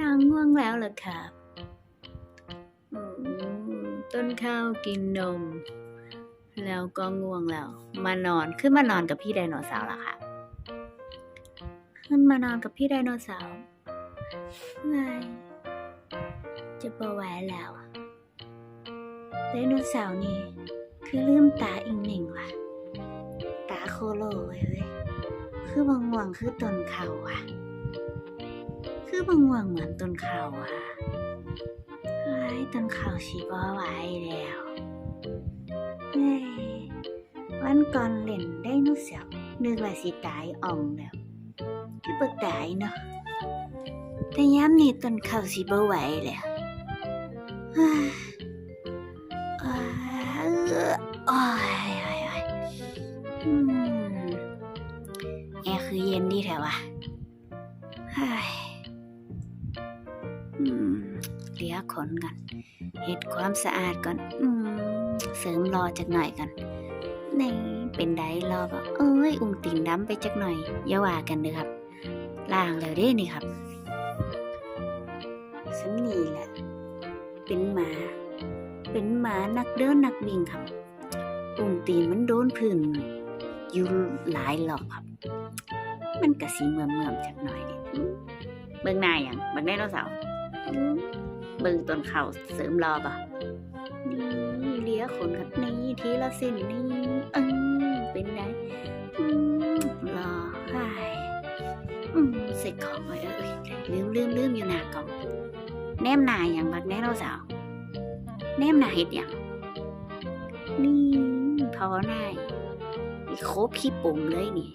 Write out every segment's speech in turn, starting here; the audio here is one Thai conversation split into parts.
นางง่วงแล้วเหรอครับต้นข้าวกินนม แล้วก็ง่วงแล้ว มานอนขึ้นมานอนกับพี่ไดโนเสาร์ละค่ะ ขึ้นมานอนกับพี่ไดโนเสาร์ไม่จะบไหวแล้วไดโนเสาร์นี่คือลืมตาอีกหนึ่งว่ะ ตาโคโลเว้ยเว้ยคือบางหวังคือต้นเขาว่ะ คือบางหวังเหมือนต้นเขาวอะไอ้ต้นเขาวชีบอไหวแล้วเฮ้ยวันก่อนเล่นไดโนเสาร์นึกว่าสิตายอ่องแล้วคือบ่ตายเนาะแต่ย้ำนี่ต้นเขาวสิบ่ไหวแล้วเอ้ายโอ้ยโอ้ยโอ้ยอืมแอร์คือเย็นดีแถววะ ขนกันเฮ็ดความสะอาดก่อน อืมเสริมรอจักหน่อยกันนี่เป็นไดรอบ่เอ้ยอุ้งติ่งดำไปจักหน่อยอย่าว่ากันเด้อครับล่างแล้วเด้นี่ครับสำนีแหละ เป็นหมา เป็นหมานักเดินนักวิ่งครับ อุ้งตีนมันโดนพื้นอยู่หลายหลอกครับ มันกะสีเมื่อเมื่อมๆจักหน่อยนี่เบิ่งหน้าอย่างเบิ่งไดโนเสาร์ เบิ่งต้นเข่าเสริมรอป่ะนี่เลี้ยขนกันนี่ทีละเส้นนี่เออเป็นไงอืมรอไห้อืมเสร็จของไว้แล้วเอ้ยลืมลืมลืมอยู่หน้ากล่องแนมหนาอย่างบักแน่เราสาวแนมหนาเห็ดอย่างนี่พอหนายอีโคบขี้ปุ่มเลยนี่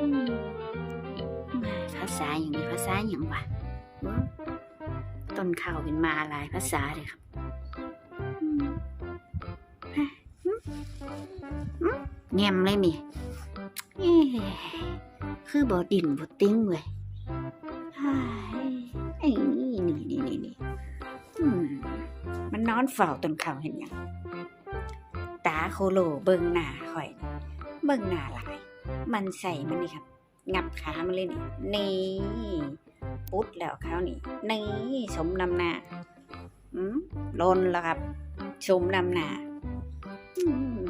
อืมมาภาษาอย่างนี้ภาษาอย่างวะวะ นข่าวเป็นมาหลายภาษาเลยครับแงมเลยนี่คือบอดินบอติ้งเว้ยไอ้นี่นี่นี่นี่นมันนอนเฝ้าต้นเขาเห็นยังตาโคโลเบิงหน้าข่อย เบิงหน้าหลาย มันใส่มันนี่ครับ งับขามันเลยนี่นี่ ปุ๊ดแล้วเขาวนี่นี่สมนำหน้าอืมลนแล้วครับชมนำหน้า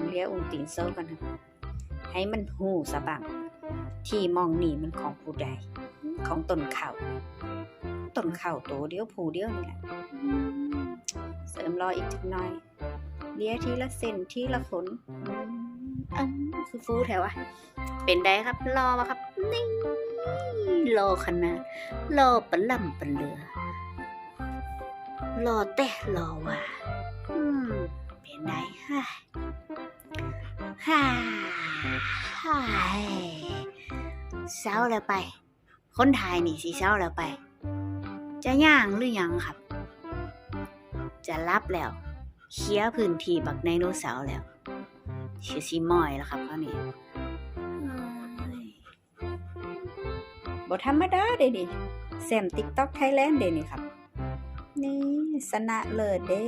เรียกองค์ตีนโซกันนะให้มันหูสะบัง ที่มองนี่มันของผู้ใด ของต้นข่าวต้นข่าวโตเดียวผู้เดียวนี่แหละเสริมรออีกจักหน่อยเลียทีละเส้นทีละขนอืมอันคือฟูแถวอะเป็นได้ครับรอมาครับ นี่ รอขนาดรอปล่ำปเลือรอแต่รอว่าอืมเป็นไงฮ่าฮ่าฮ่าเช้าแล้วไป คนไทยนี่สิเช้าแล้วไป จะย่างหรือยังครับ จะรับแล้วเคลียร์พื้นที่บักไดโนเสาร์แล้วชื่อซีมอยแล้วครับเขานี่เบ่ธรรมดาเด้นี่แซมติ๊กต็อกไทยแลนด์เด้นี่ครับ นี่สนะเลิศเด้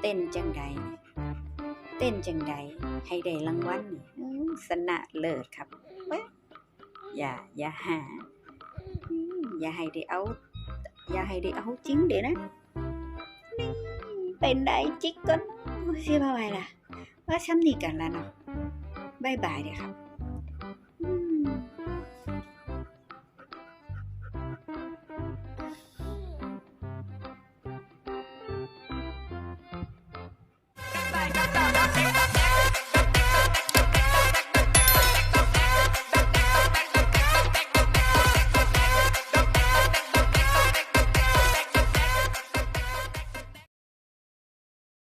เต้นจังใดเต้นจังใดให้ได้รางวัลนี่สนะเลิศครับเว้ยอย่าอย่าหาอย่าให้ได้เอา อย่าให้ได้เอาจริงเดี๋ยวนะนี่เป็นได้จิกก่อนโอ้ยสิบ่ไหวล่ะ ว่าช้ำนี่กันแล้วเนาะบายบายเด้ครับ